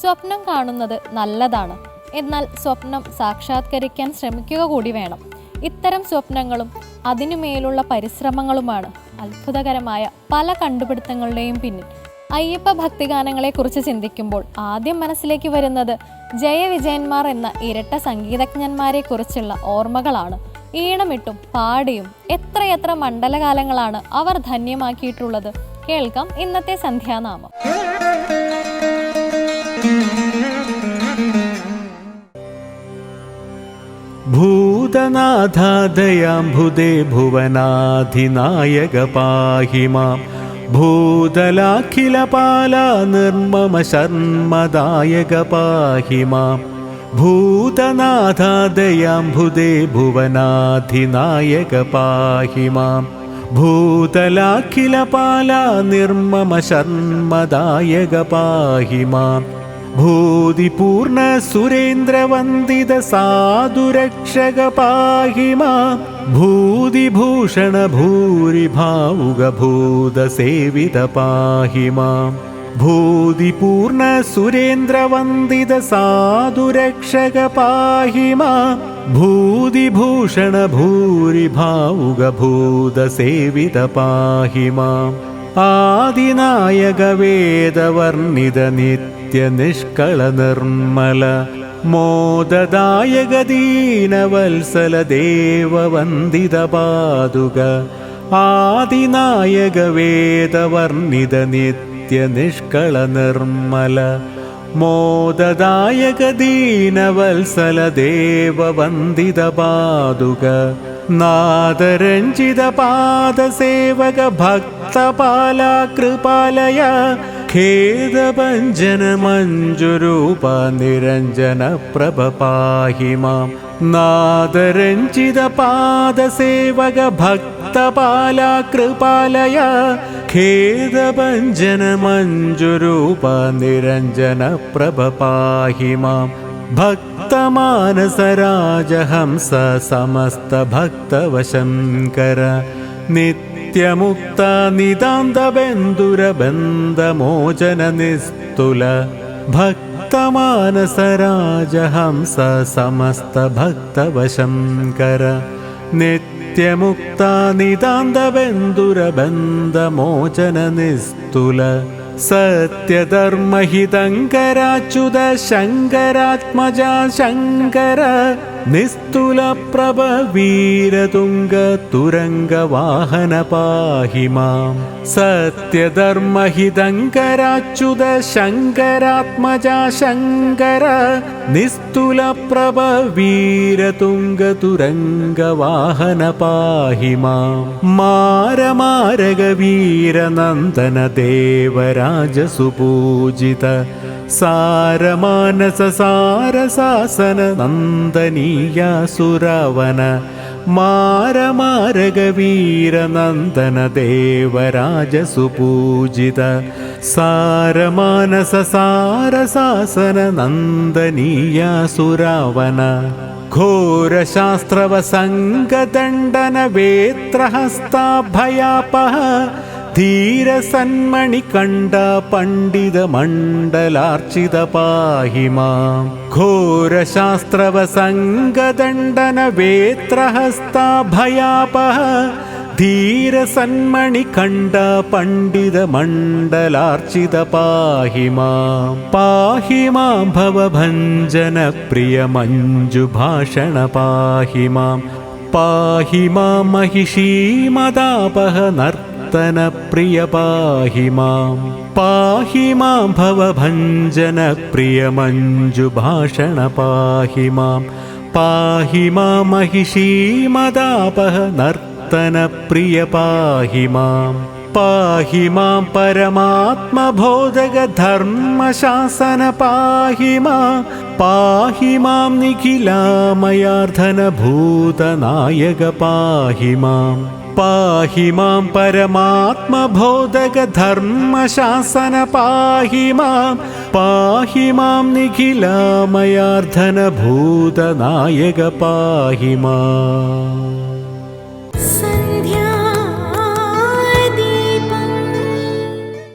സ്വപ്നം കാണുന്നത് നല്ലതാണ്. എന്നാൽ സ്വപ്നം സാക്ഷാത്കരിക്കാൻ ശ്രമിക്കുക കൂടി വേണം. ഇത്തരം സ്വപ്നങ്ങളും അതിനുമേലുള്ള പരിശ്രമങ്ങളുമാണ് അത്ഭുതകരമായ പല കണ്ടുപിടുത്തങ്ങളുടെയും പിന്നിൽ. അയ്യപ്പ ഭക്തിഗാനങ്ങളെക്കുറിച്ച് ചിന്തിക്കുമ്പോൾ ആദ്യം മനസ്സിലേക്ക് വരുന്നത് ജയവിജയന്മാർ എന്ന ഇരട്ട സംഗീതജ്ഞന്മാരെക്കുറിച്ചുള്ള ഓർമ്മകളാണ്. ഈണമിട്ടും പാടിയും എത്രയെത്ര മണ്ഡലകാലങ്ങളാണ് അവർ ധന്യമാക്കിയിട്ടുള്ളത്. കേൾക്കാം ഇന്നത്തെ സന്ധ്യാനാമം. ഭൂതനാഥാദയാംബുദേ ഭുവനാധിനായക പാഹി മാം ഭൂതലാഖിലപാല നിർമ്മമ ശർമ്മദായക പാഹി മാം ഭൂതനാഥാദയാംബുദേ ഭുവനാധിനായക പാഹി മാം ഭൂതലാഖിലപാല നിർമ്മമ ശർമ്മദായക പാഹി മാം भूदिपूर्ण पाहि मा भूदिभूषणभूरिभावुगभूदसेवित पाहि मा भूदिपूर्ण पाहि मा भूदिभूषणभूरिभावुगभूदसेवित पाहि मा സാധുരക്ഷക പാഹി മാം ഭൂതിഭൂഷണ ഭൂരിഭാവുക ഭൂതസേവിത പാഹി മാം ആദിനായക വേദവർണിത നിത്യനിഷ്കള നിർമ്മല മോദദായക ദീനവത്സല ദേവവന്ദിത പാതുക ആദിനായക വേദവർണിത നിത്യനിഷ്കള നിർമ്മല മോദദായക ദീനവത്സല ദേവവന്ദിത പാതുക നാദരഞ്ജിത പാദസേവക ഭക്തപാല കൃപാലയ ഖേദഭഞ്ജന മഞ്ജുരൂപ നിരഞ്ജന പ്രഭ പാഹി മാം. നാദരഞ്ജിത പാദസേവക ഭക്തപാല കൃപാലയ ഖേദഭഞ്ജന മഞ്ജുരൂപ നിരഞ്ജന പ്രഭ പാഹി മാം. ഭക്തമാനസരാജഹംസ സമസ്ത ഭക്തവശങ്കര നിത്യമുക്ത നിതാന്തബന്ധുരബന്ധമോചന നിസ്തുല ഭക്തമാനസരാജഹംസ സമസ്ത ഭക്തവശങ്കര നിത്യമുക്ത നിതാന്തബന്ധുരബന്ധമോചന നിസ്തുല സത്യധർമ്മഹിതങ്കരാച്യുത ശങ്കരാത്മജ ശങ്കര നിസ്തുല പ്രഭ വീരതുംഗ തുരംഗ വാഹന പാഹി മാം സത്യധർമ്മഹിതങ്കരാച്യുത ശങ്കരാത്മജ ശങ്കര നിസ്തുല പ്രഭ വീരതുംഗ തുരംഗ വാഹന പാഹി മാം മാരമാരക വീരനന്ദന ദേവരാജസുപൂജിത राजसुपूजित सारमानससारसासन नन्दनीयासुरवन मानस सारसासन नन्दनीय सुरवन देवराजसुपूजित सार मानस सारसासन नन्दनीय ധീരസന്മണി കണ്ട പണ്ഡിത മണ്ഡലാർച്ചിത പാഹിമാം ഘോരശാസ്ത്രവസംഗദണ്ഡന വേത്രഹസ്താഭയാപഹ ധീരസന്മണി കണ്ട പണ്ഡിത മണ്ഡലാർച്ചിത പാഹിമാം. പാഹിമാം ഭവഭഞ്ജന പ്രിയ മഞ്ജുഭാഷണ പാഹിമാം പാഹിമാം മഹിഷീമതാപഹ നർത്ത നർത്തന പ്രിയ പാഹി മാം പാഹി മാം ഭവഭഞ്ജന പ്രിയ മഞ്ജു ഭാഷണ പാഹി മാം പാഹി മാം മഹിഷീമതാപഹ നർത്തന പ്രിയ പാഹി മാം പാഹി മാം പരമാത്മബോധകധർമ്മശാസന പാഹി മാം. പാഹി മാം നിഖിലാമയാർദ്ധന ഭൂതനായക പാഹി മാം. പാഹി മാം പരമാത്മബോധകധർമ്മശാസന പാഹി മാം. പാഹി മാം നിഖിലാമയാർദ്ധന ഭൂതനായക പാഹി മാം.